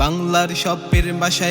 বাংলার সব পীর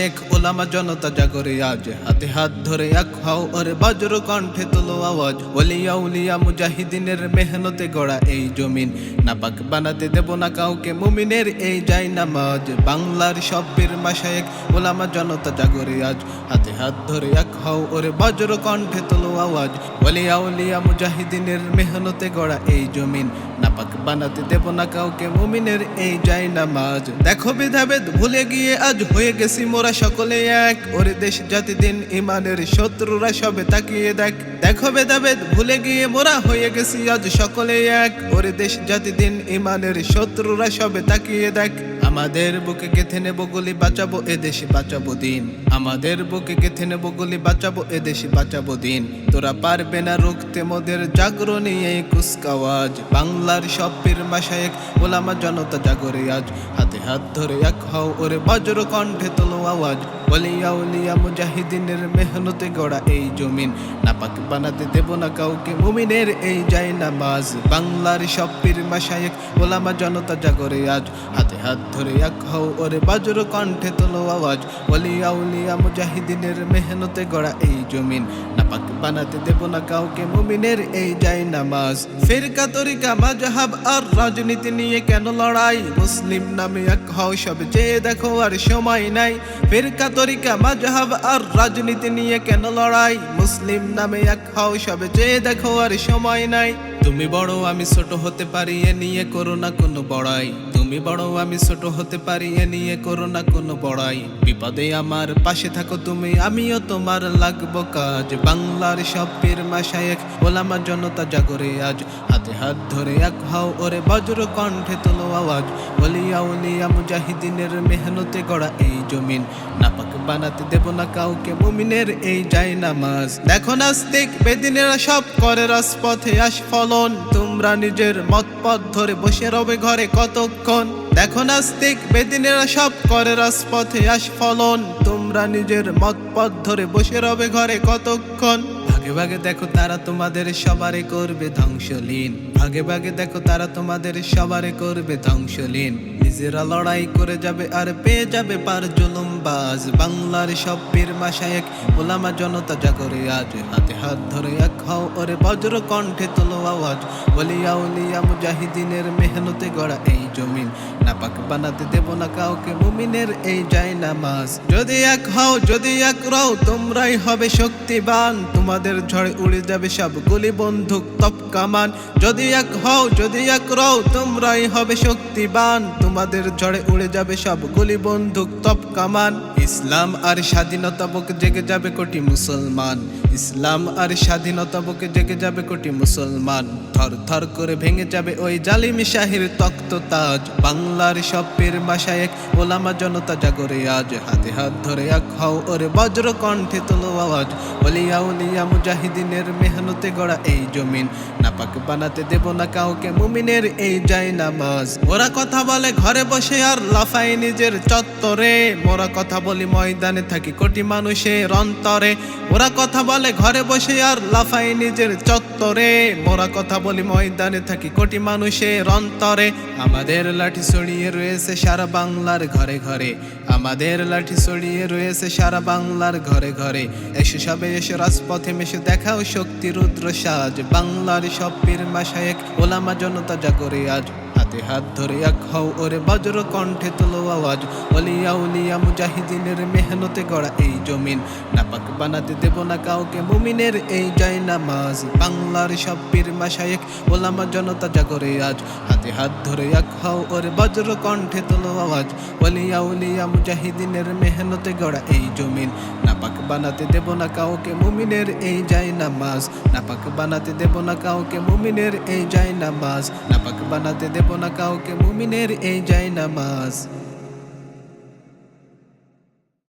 এক ওলামা জনতা জাগরে আজ। হাতে হাত ধরে এক হও ওরে বজ্র কণ্ঠে তোলো আওয়াজ। ওলিয়া উলিয়া মুজাহিদিনের মেহনতে গড়া এই জমিন। নাপাক বানাতে দেব না কাউকে মুমিনের এই যাই নামাজ। বাংলার সব পীর মাশায়েক ওলামা জনতা জাগরে আজ। হাতে হাত ধরে এক হও ওরে বজ্র কণ্ঠে তোলো আওয়াজ। ওলিয়া উলিয়া মুজাহিদিনের মেহনতে গড়া এই জমিন। নাপাক বানাতে দেব না কাউকে মুমিনের এই যাই নামাজ। দেখো বিধাভেদ ভুলে গিয়ে আজ হয়ে গেছি মোরা সকলে এক। ওরে দেশ জাতি দিন, ইমানের শত্রুরা সবে তাকিয়ে দেখ। দেখো ভেদাভেদ ভুলে গিয়ে মোরা হয়ে গেছি আজ সকলে এক। ওরে দেশ জাতি দিন, ইমানের শত্রুরা সবে তাকিয়ে দেখ। আমাদের বুকে গেথে নেব, গুলি বাঁচাবো এ দেশে বাঁচাবো দিন। আমাদের বুকে গেথে নেব, গুলি বাঁচাবো এ দেশে বাঁচাবো দিন। তোরা পারবে না রুখতে মোদের জাগরণী এই কুসকাওয়াজ বাংলার সব পীর মাসায়েক ওলামা জনতা জাগরে আজ। হাতে হাত ধরে এক হও ওরে বজ্র কণ্ঠে তোলো আওয়াজ। বলিয়া উলিয়া মুজাহিদিনের মেহনতে গড়া এই জমিন। নাপাক বানাতে দেব না কাউকে, মুমিনের এই যাই নামাজ বাংলার সব পীর মাসায়েক ওলামা জনতা জাগরে আজ। হাতে হাত ধরে এক হও ওরে বজ্র কণ্ঠে তোলো আওয়াজ। বলিয়া উলিয়া মুজাহিদিনের মেহনতে গড়া এই জমিন। নাপাক বানাতে দেব না কাউকে মুমিনের এই যাই নামাজ। ফিরকা, তরিকা মাযহাব আর রাজনীতি নিয়ে কেন লড়াই? মুসলিম নামে এক হও সব চেয়ে দেখো আর সময় নাই। ফিরকা, তরিকা মাযহাব আর রাজনীতি নিয়ে কেন লড়াই? মুসলিম নামে এক হও সব চেয়ে দেখো আর সময় নাই। তুমি বড়, আমি ছোট হতে পারি, এ নিয়ে করো না কোনো বড়াই। তুমি বড়, আমি ছোট হতে পারি, এ নিয়ে করো না কোনো বড়াই। বিপদে আমার পাশে থাকো তুমি, আমিও তোমার লাগবো কাজ। বাংলার সব পীর মাসায়েক ওলামা জনতা জাগরে আজ। হাতে হাত ধরে এক হাও ওরে বজ্র কণ্ঠে তোলো আওয়াজ। বলিয়া উলিয়া মুজাহিদিনের মেহনতে গড়া এই জমিন। নাপাক বানাতে দেব না কাউকে, মুমিনের এই যাই নামাজ দেখো নাস্তিক, বেদিনেরা সব করে রাজপথে আস ফলন। তোমরা নিজের মত পথ ধরে বসে রবে ঘরে কতক্ষণ? দেখো নাস্তিক, বেদিনেরা সব করে রাজপথে আস ফলন। তোমরা নিজের মত পথ ধরে বসে রবে ঘরে কতক্ষণ? ভাগে ভাগে দেখো তারা তোমাদের সবারে করবে ধ্বংসলীন। ভাগে ভাগে দেখো তারা তোমাদের সবারে করবে ধ্বংসলীন। নিজেরা লড়াই করে যাবে আর পেয়ে যাবে পার জুলুমবাজ। বাংলার সব পীর মাসায়েক ওলামা জনতা জাগরে আজ। হাতে হাত ধরে এক হও ওরে বজ্র কণ্ঠে তোলো আওয়াজ। বলিয়া উলিয়া মুজাহিদিনের মেহনতে গড়া এই জমিন। নাপাক বানাতে দেব না কাউকে মুমিনের এই যাই নামাজ যদি এক হও, যদি এক রও, তোমরাই হবে শক্তিবান। তোমাদের ঝড়ে উড়ে যাবে সব গুলি বন্ধুক তপ, কামান। যদি এক হও, যদি এক রও, তোমরাই হবে শক্তিবান। তোমাদের ঝড়ে উড়ে যাবে সব গুলি বন্ধুক তপ, কামান। ইসলাম আর স্বাধীনতা বুক জেগে যাবে কোটি মুসলমান। ইসলাম আর স্বাধীনতা বুকে জেগে যাবে কোটি মুসলমান। থর থর করে ভেঙে যাবে ওই জালিমি শাহির তক্ত তাজ। বাংলার সব পীর মাসায়েক ওলামা জনতা জাগরে আজ। হাতে হাত ধরে এক হও ওরে বজ্র কণ্ঠে তোলো আওয়াজ। বলিয়া উলিয়া মুজাহিদিনের মেহনতে গড়া এই জমিন। নাপাক বানাতে দেব না কাউকে মুমিনের এই যাই নামাজ। ওরা কথা বলে ঘরে বসে আর লাফাই নিজের চত্বরে। মোরা কথা বলি ময়দানে থাকি কোটি মানুষের অন্তরে। ওরা কথা বলে ঘরে বসে আর লাফাই নিজের চত্বরে। মোরা কথা বলি ময়দানে থাকি কোটি মানুষের অন্তরে। আমাদের লাঠি ছড়িয়ে রয়েছে সারা বাংলার ঘরে ঘরে। আমাদের লাঠি ছড়িয়ে রয়েছে সারা বাংলার ঘরে ঘরে। এসে সবে এসে রাজপথে মেশে, দেখাও শক্তি, রুদ্র সাজ। বাংলার সব পীর মাসায়েক, ওলামা জনতা জাগরে আজ। হাতে হাত ধরে এক হও ওরে বজ্র কণ্ঠে তোলো আওয়াজ। অলিয়া উলিয়া মুজাহিদিনের মেহনতে গড়া এই জমিন। নাপাক বানাতে দেব না কাউকে মুমিনের এই যাই নামাজ বাংলার সব পীর মাসায়েক ওলামা জনতা জাগরে আজ। হাতে হাত ধরে এক হও ওরে বজ্র কণ্ঠে তোলো আওয়াজ। অলিয়া উলিয়া মুজাহিদিনের মেহনতে গড়া এই জমিন। নাপাক বানাতে দেব না কাউকে মুমিনের এই যাই নামাজ নাপাক বানাতে দেব না কাউকে মুমিনের এই যাই নামাজ নাপাক বানাতে দেব না কাউকে মুমিনের এই যায় নামাজ